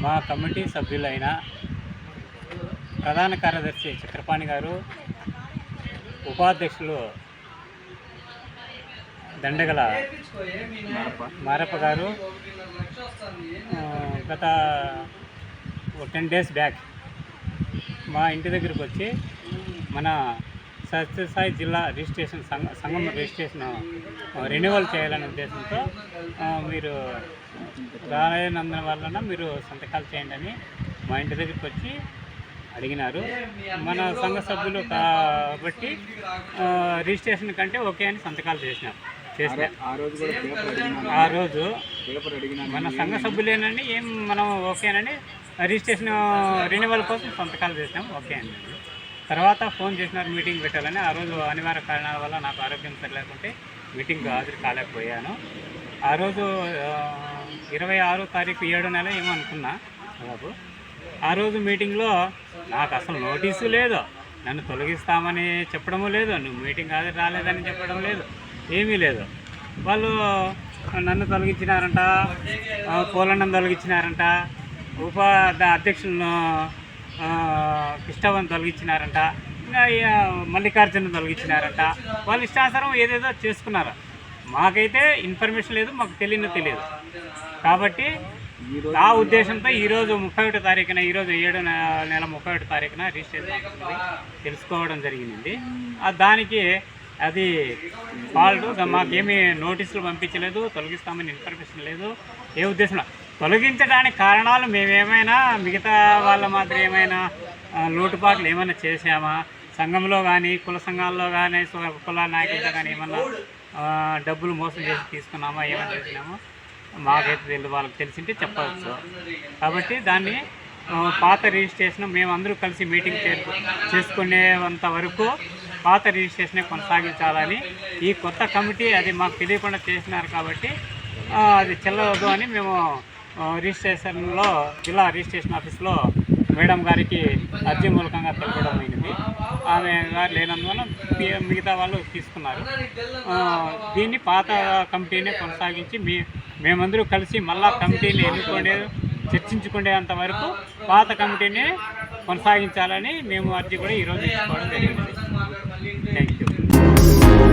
మా కమిటీ సభ్యులైన ప్రధాన కార్యదర్శి చక్రపాణి గారు ఉపాధ్యక్షులు దండగల మారప్ప గారు గత టెన్ డేస్ బ్యాక్ మా ఇంటి దగ్గరికి వచ్చి మన సత్యసాయి జిల్లా రిజిస్ట్రేషన్ సంఘ సంఘం రిజిస్ట్రేషన్ రెన్యువల్ చేయాలనే ఉద్దేశంతో మీరు రాలేనందున వలన మీరు సంతకాలు చేయండి అని మా ఇంటి దగ్గరికి వచ్చి అడిగినారు. మన సంఘ సభ్యులు కాబట్టి రిజిస్ట్రేషన్ కంటే ఓకే అని సంతకాలు చేసినాం. చేసిన ఆ రోజు మన సంఘ సభ్యులేనండి ఏం మనం ఓకేనండి రిజిస్ట్రేషన్ రెన్యువల్ కోసం సంతకాలు చేసినాం. ఓకే అండి తర్వాత ఫోన్ చేసినారు మీటింగ్ పెట్టాలని. ఆ రోజు అనివార్య కారణాల వల్ల నాకు ఆరోగ్యం సరిలేకుంటే మీటింగ్ హాజరు కాలేకపోయాను. ఆ రోజు ఇరవై ఆరో తారీఖు ఏడు నెల ఏమో అనుకున్నా బాబు. ఆ రోజు మీటింగ్లో నాకు అసలు నోటీసు లేదు. నన్ను తొలగిస్తామని చెప్పడము లేదు. నువ్వు మీటింగ్ హాజరు రాలేదని చెప్పడం లేదు. ఏమీ లేదు. వాళ్ళు నన్ను తొలగించినారంట ఆ, పోలన్నం తొలగించినారంట. ఉప అధ్యక్షులను కృష్ణవన్ తొలగించినారంట ఇంకా మల్లికార్జున తొలగించినారంట. వాళ్ళు ఇష్టానుసారం ఏదేదో చేసుకున్నారు. మాకైతే ఇన్ఫర్మేషన్ లేదు మాకు తెలియని తెలియదు. కాబట్టి ఆ ఉద్దేశంతో ఈరోజు ముప్పై ఒకటో తారీఖున ఈరోజు ఏడు నెల ముప్పై ఒకటో తారీఖున రిజిస్ట్రేషన్ తెలుసుకోవడం జరిగింది దానికి అది ఫాల్ట్ మాకేమీ నోటీసులు పంపించలేదు తొలగిస్తామని ఇన్ఫర్మేషన్ లేదు. ఏ ఉద్దేశంలో? తొలగించడానికి కారణాలు మేమేమైనా మిగతా వాళ్ళ మాదిరి ఏమైనా లోటుపాట్లు ఏమైనా చేసామా సంఘంలో కానీ కుల సంఘాల్లో కానీ కుల నాయకులతో కానీ ఏమన్నా డబ్బులు మోసం చేసి తీసుకున్నామా ఏమైనా చేసినామా? మాకైతే తెలియదు వాళ్ళకి తెలిసింటే చెప్పవచ్చు. కాబట్టి దాన్ని పాత రిజిస్ట్రేషన్ మేమందరూ కలిసి మీటింగ్ చే చేసుకునేంత వరకు పాత రిజిస్ట్రేషనే కొనసాగించాలని ఈ కొత్త కమిటీ అది మాకు తెలియకుండా చేసినారు కాబట్టి అది చెల్లవద్దు అని మేము రిజిస్ట్రేషన్లో జిల్లా రిజిస్ట్రేషన్ ఆఫీస్లో మేడం గారికి అర్జీ మూలకంగా తెలపడం అయింది ఆమె గారు లేనందువల్ల మిగతా వాళ్ళు తీసుకున్నారు. దీన్ని పాత కమిటీనే కొనసాగించి మీ మేమందరూ కలిసి మళ్ళా కమిటీని ఎన్నుకునే చర్చించుకునేంత వరకు పాత కమిటీని కొనసాగించాలని మేము అర్జీ కూడా ఈరోజు ఇచ్చుకోవడం జరిగింది. Thank you